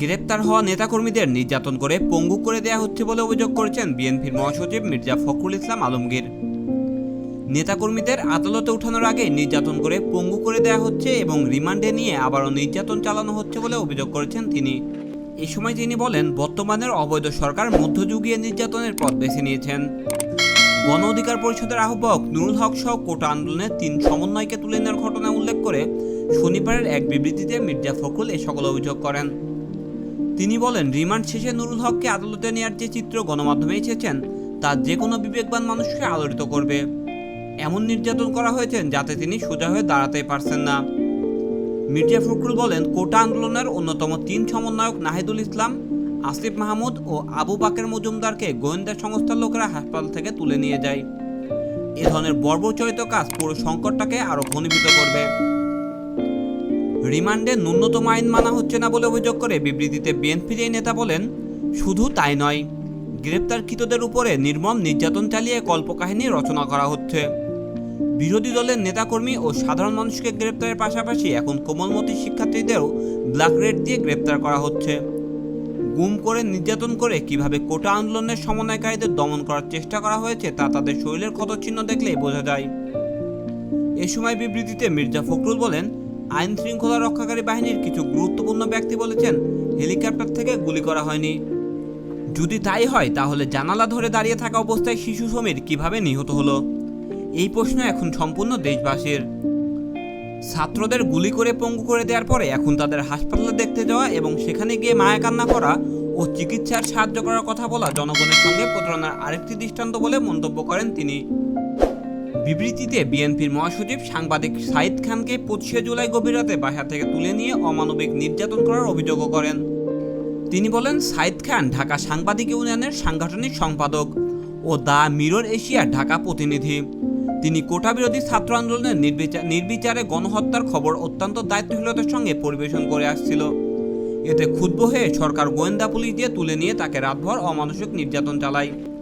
গ্রেপ্তার হওয়া নেতাকর্মীদের নির্যাতন করে পঙ্গু করে দেয়া হচ্ছে বলে অভিযোগ করেছেন বিএনপির মহাসচিব মির্জা ফখরুল ইসলাম আলমগীর। নেতাকর্মীদের আদালতে ওঠানোর আগে নির্যাতন করে পঙ্গু করে দেয়া হচ্ছে এবং রিমান্ডে নিয়ে আবারও নির্যাতন চালানো হচ্ছে বলে অভিযোগ করেছেন তিনি। এ সময় তিনি বলেন, বর্তমানের অবৈধ সরকার মধ্যযুগীয় নির্যাতনের পথ বেছে নিয়েছেন। গণ অধিকার পরিষদের আহ্বায়ক নুরুল হক সহ কোটা আন্দোলনের তিন সমন্বয়কে তুলে নেওয়ার ঘটনা উল্লেখ করে শনিবারের এক বিবৃতিতে মির্জা ফখরুল এ সকল অভিযোগ করেন। তিনি বলেন, রিমান্ড শেষে নুরুল হককে আদালতে নেওয়ার যে চিত্র গণমাধ্যমে এসেছেন, তা যে কোনো বিবেকবান মানুষকে আলোড়িত করবে। এমন নির্যাতন করা হয়েছে যাতে তিনি সোজা হয়ে দাঁড়াতে পারছেন না। মির্জা ফখরুল বলেন, কোটা আন্দোলনের অন্যতম তিন সমন্বয়ক নাহিদুল ইসলাম, আসিফ মাহমুদ ও আবু বাকের মজুমদারকে গোয়েন্দা সংস্থার লোকেরা হাসপাতাল থেকে তুলে নিয়ে যায়। এ ধরনের বর্বচরিত কাজ পুরো সংকটটাকে আরও ঘনীভূত করবে। রিমান্ডে ন্যূনতম আইন মানা হচ্ছে না বলে অভিযোগ করে বিবৃতিতে বিএনপির এই নেতা বলেন, শুধু তাই নয়, গ্রেপ্তারকৃতদের উপরে নির্মম নির্যাতন চালিয়ে কল্পকাহিনী রচনা করা হচ্ছে। বিরোধী দলের নেতাকর্মী ও সাধারণ মানুষকে গ্রেপ্তারের পাশাপাশি এখন কোমলমতি শিক্ষার্থীদেরও ব্ল্যাক রেড দিয়ে গ্রেপ্তার করা হচ্ছে। গুম করে নির্যাতন করে কীভাবে কোটা আন্দোলনের সমন্বয়কারীদের দমন করার চেষ্টা করা হয়েছে তা তাদের শরীরের ক্ষতচিহ্ন দেখলেই বোঝা যায়। এ সময় বিবৃতিতে মির্জা ফখরুল বলেন আইন শৃঙ্খলা রক্ষাকারী বাহিনীর কিছু গুরুত্বপূর্ণ ব্যক্তি বলেছেন, হেলিকপ্টার থেকে গুলি করা হয়নি। যদি তাই হয়, তাহলে জানালা ধরে দাঁড়িয়ে থাকা অবস্থায় শিশু সমীর কীভাবে নিহত হলো? এই প্রশ্ন এখন সম্পূর্ণ দেশবাসীর। ছাত্রদের গুলি করে পঙ্গু করে দেওয়ার পরে এখন তাদের হাসপাতালে দেখতে যাওয়া এবং সেখানে গিয়ে মায়া কান্না করা ও চিকিৎসার সাহায্য করার কথা বলা জনগণের সঙ্গে প্রতারণার আরেকটি দৃষ্টান্ত বলে মন্তব্য করেন তিনি। বিবৃতিতে বিএনপির মহাসচিব সাংবাদিক সাইদ খানকে পঁচিশে জুলাই গভীর রাতে বাসা থেকে তুলে নিয়ে অমানবিক নির্যাতন করার অভিযোগও করেন। তিনি বলেন, সাইদ খান ঢাকা সাংবাদিক ইউনিয়নের সাংগঠনিক সম্পাদক ও দ্য মিরর এশিয়ার ঢাকা প্রতিনিধি। তিনি কোটা বিরোধী ছাত্র আন্দোলনের নির্বিচারে গণহত্যার খবর অত্যন্ত দায়িত্বশীলতার সঙ্গে পরিবেশন করে আসছিল। এতে ক্ষুব্ধ হয়ে সরকার গোয়েন্দা পুলিশ দিয়ে তুলে নিয়ে তাকে রাতভর অমানসিক নির্যাতন চালায়।